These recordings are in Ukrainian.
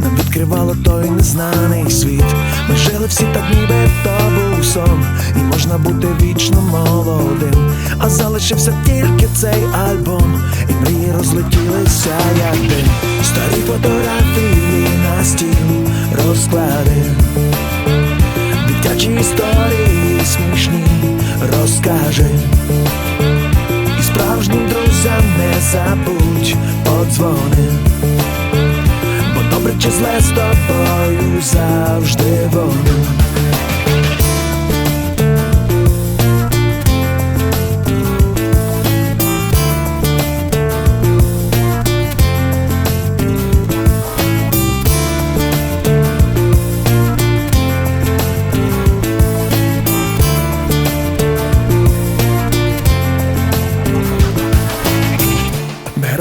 нам відкривало той незнаний світ. Ми жили всі так, ніби то і можна бути вічно молодим. А залишився тільки цей альбом, і мрії розлетілися, як дим. Старі фотографії на стіл розклади. Дитячі історії смішні розкаже І справжнім друзям не забудь подзвони добре чи зле з тобою завжди вони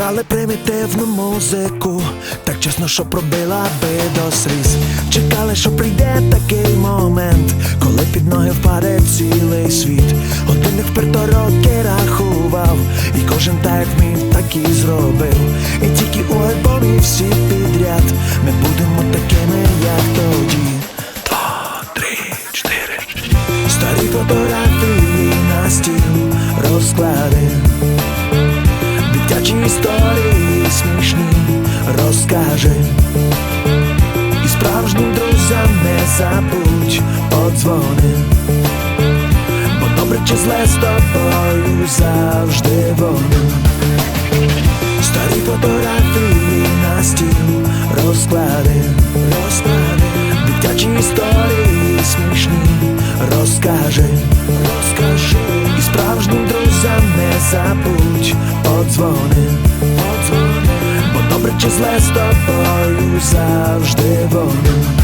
грали примітивну музику, так чесно, що пробила би до сліз. Чекали, що прийде такий момент, коли під ноги впаде цілий світ. Годинник вперто роки рахував, і кожен так вмів, так і зробив. І тільки у альбомі всі підряд ми будемо такими, як тоді. Два, три, чотири. Старі фотографії на стіл розклади. Історії смішні розкаже І справжнім друзям не забудь подзвони. Бо добре чи зле з тобою завжди вони. Старі фотографії на стіл розклади, розклади. Дитячі історії смішні розкаже, розкаже І справжнім друзям не забудь подзвони, чи зле з тобою завжди вони